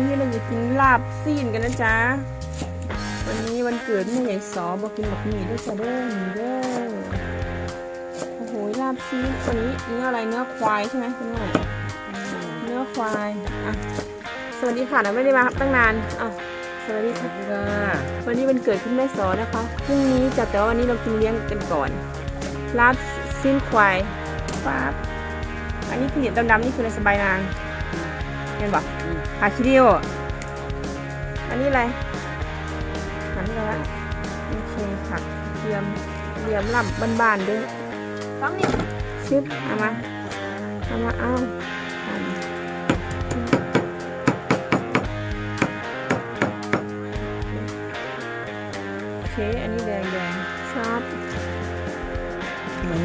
วันนี้เราจะกินลาบซีนกันนะจ๊ะ วันนี้วันเกิดแม่ใหญ่สอบอกกินแบบหมี่ด้วยจ้ะเด้อหมี่เด้อโอ้โหลาบซีนตัวนี้เนื้ออะไรเนื้อควายใช่ไหมคุณแม่เนื้อควายอะสวัสดีค่ะเราไม่ได้มาตั้งนานอะสวัสดีค่ะวันนี้วันเกิดคุณแม่สอนะคะพรุ่งนี้จะแต่ว่าวันนี้เรากินเลี้ยงกันก่อนลาบซีนควายป๊าบอันนี้คือเหยียดดำๆนี่คืออะไรสบายนาง เห็นปะผักชีริวอันนี้อะไรหันไปละโอเคผักเทียมเทียมลำบ้านๆด้วยต้องนี่ชึบเอามาเอามาเอาหั่นโอเค อันนี้แดงแดงๆชอบหมู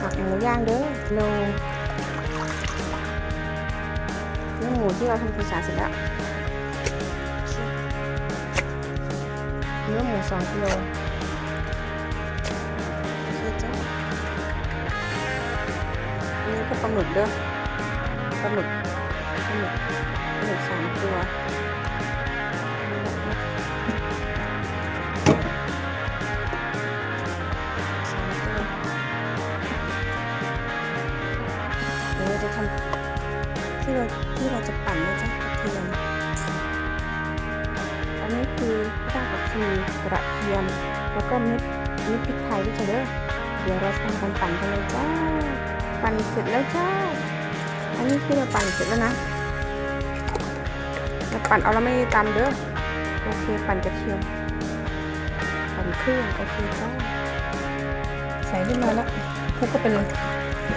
ผักหมูย่างเด้อโล เนื้อหมูที่เราทำกุชาเสร็จแล้วเนื้อหมูสองกิโลโอเจ้าอันนี้ก็ปลาหมึกเด้อปลาหมึกปลาหมึกปลาหมึกสามตัวสามตัวเดี๋ยวจะทำ ที่เราที่เราจะปั่นนะจ๊ะกระเทียม อันนี้คือรากผักชีกระเทียม แล้วก็เม็ดเม็ดพริกไทยด้วยจ้ะเด้อเดี๋ยวเราทำการปั่นกันเลยจ้า ปั่นเสร็จแล้วจ้า อันนี้คือเราปั่นเสร็จแล้วนะเราปั่นเอาเราไม่ตำเด้อ โอเคปั่นกระเทียม ปั่นเครื่องโอเคจ้า ใส่ขึ้นมาแล้วคลุกก็ไปเลย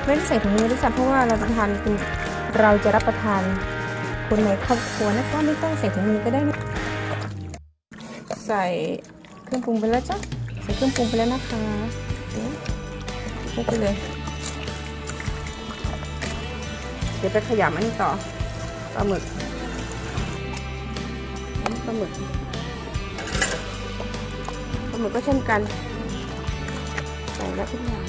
ไม่ได้ใส่ถุงมือด้วยซ้ำเพราะว่าเราจะทานเป็น เราจะรับประทานคนในครอบครัวนะคะไม่ต้องใส่ถุงมือก็ได้นะใส่เครื่องปรุงไปแล้วจ้ะใส่เครื่องปรุงไปแล้วนะคะคลุกไปเลย เดี๋ยวไปขยำอันนี้ต่อปลาหมึกปลาหมึกปลาหมึกก็เช่นกัน ใส่แล้วทุกอย่าง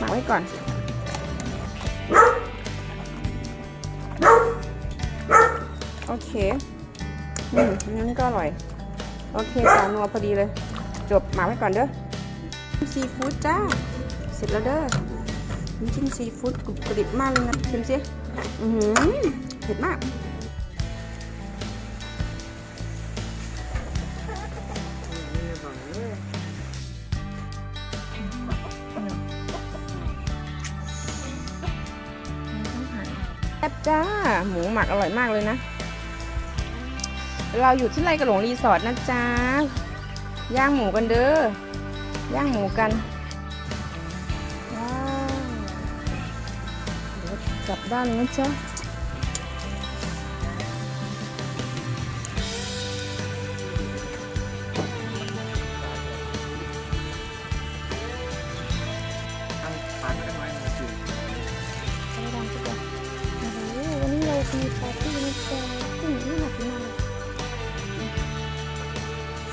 หมักไว้ก่อน โอเคอืมงั้นก็อร่อย โอเคจานัวพอดีเลย จบหมักไว้ก่อนเด้อซีฟู้ดจ้า เสร็จแล้วเด้อน้ำจิ้มซีฟู้ดกรุบกริบมากเลยนะชิมสิอือหือเผ็ดมาก แซ่บจ้า หมูหมักอร่อยมากเลยนะ เราอยู่ที่ไรกระหลงรีสอร์ทนะจ๊ะ ย่างหมูกันเด้อย่างหมูกันว้าวเดี๋ยวกลับด้านเลยนะจ๊ะ มีปาร์ตี้นะจ๊ะที่ไหนน่หนักมาก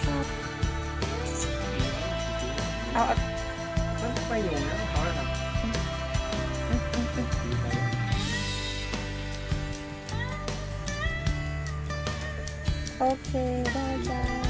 ชอบเอาเอามันไปอยู่นะเขาเลยครับโอเค ได้จ้า